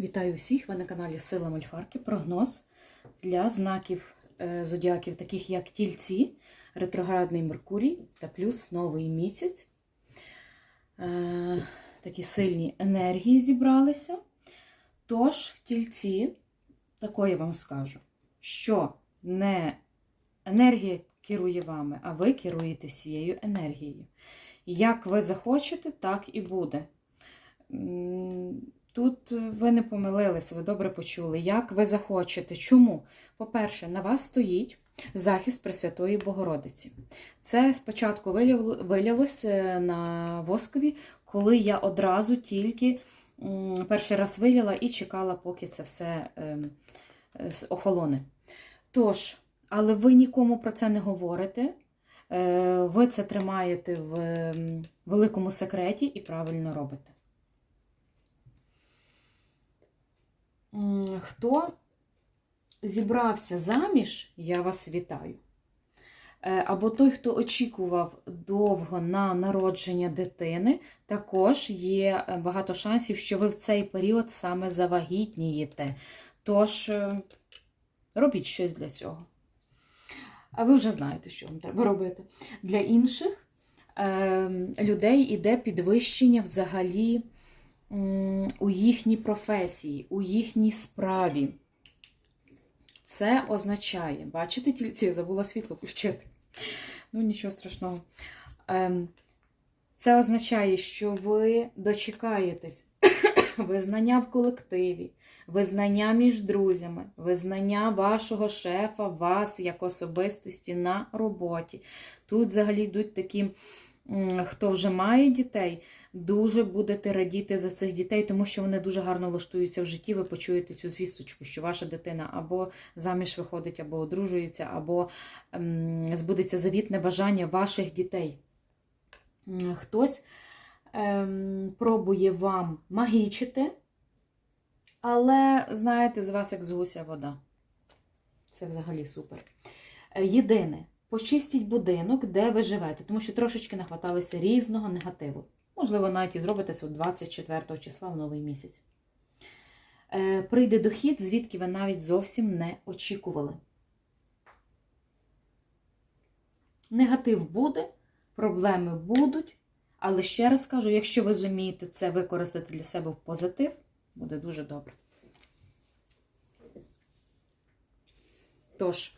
Вітаю всіх! Ви на каналі Сила Мольфарки. Прогноз для знаків е, зодіаків, таких як Тільці, ретроградний Меркурій та плюс новий місяць. Е, такі сильні енергії зібралися. Тож, тільці, такое вам скажу, що не енергія керує вами, а ви керуєте всією енергією. Як ви захочете, так і буде. Тут ви не помилилися, ви добре почули. Як ви захочете? Чому? По-перше, на вас стоїть захист Пресвятої Богородиці. Це спочатку вилялося на воскові, коли я одразу тільки перший раз виліла і чекала, поки це все ем, е, охолоне. Тож, але ви нікому про це не говорите. Е, Ви це тримаєте в великому секреті і правильно робите. Хто зібрався заміж, я вас вітаю. Е, Або той, хто очікував довго на народження дитини, також є е, багато шансів, що ви в цей період саме завагітнієте. Тож е, робіть щось для цього. А ви вже знаєте, що вам треба робити. Для інших е, людей іде підвищення взагалі у їхній професії, у їхній справі. Це означає, бачите, тільці, я забула світло включити. Ну, нічого страшного. Ем, Це означає, що ви дочекаєтесь визнання в колективі, визнання між друзями, визнання вашого шефа, вас як особистості на роботі. Тут взагалі йдуть такі, хто вже має дітей, дуже будете радіти за цих дітей, тому що вони дуже гарно влаштуються в житті. Ви почуєте цю звісточку, що ваша дитина або заміж виходить, або одружується, або збудеться завітне бажання ваших дітей. Хтось ем, пробує вам магічити, але, знаєте, з вас як з гуся вода. Це взагалі супер. Е, Єдине, почистіть будинок, де ви живете, тому що трошечки нахваталися різного негативу. Можливо, навіть і зробите це 24 числа в новий місяць. Е, Прийде дохід, звідки ви навіть зовсім не очікували. Негатив буде, проблеми будуть, але ще раз кажу, якщо ви зумієте це використати для себе в позитив, буде дуже добре. Тож,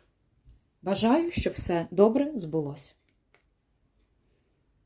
бажаю, щоб все добре збулося.